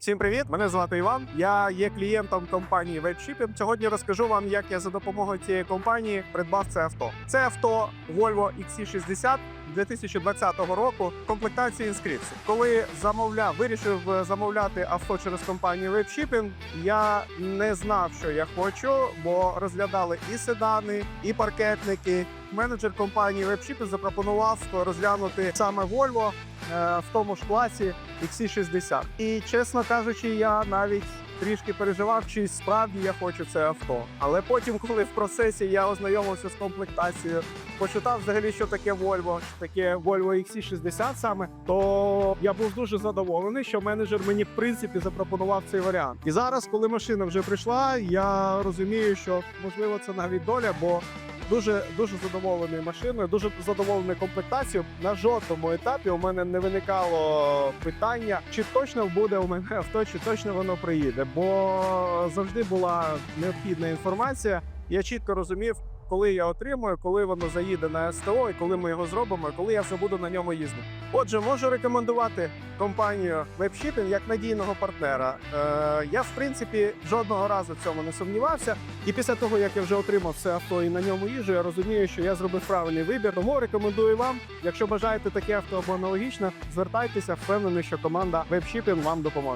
Всім привіт! Мене звати Іван. Я є клієнтом компанії WebShipping. Сьогодні розкажу вам, як я за допомогою цієї компанії придбав це авто. Це авто Volvo XC60 2020 року в комплектації Inscription. Коли замовляв, вирішив замовляти авто через компанію WebShipping, я не знав, що я хочу, бо розглядали і седани, і паркетники. Менеджер компанії WebShipping запропонував розглянути саме Volvo е, в тому ж класі XC60. І чесно кажучи, я навіть трішки переживав, чи справді я хочу це авто. Але потім, коли в процесі я ознайомився з комплектацією, почитав взагалі, що таке Volvo, що таке Volvo XC60 саме, то я був дуже задоволений, що менеджер мені в принципі запропонував цей варіант. І зараз, коли машина вже прийшла, я розумію, що можливо це навіть доля, бо Дуже дуже задоволений машиною, дуже задоволений комплектацією. На жодному етапі у мене не виникало питання, чи точно буде у мене авто, чи точно воно приїде. Бо завжди була необхідна інформація. Я чітко розумів, коли я отримую, коли воно заїде на СТО, і коли ми його зробимо, і коли я вже буду на ньому їздити. Отже, можу рекомендувати компанію WebShipping як надійного партнера. Е, я, в принципі, жодного разу в цьому не сумнівався. І після того, як я вже отримав це авто і на ньому їжджу, я розумію, що я зробив правильний вибір. Тому рекомендую вам, якщо бажаєте таке авто або аналогічне, звертайтеся, впевнений, що команда WebShipping вам допоможе.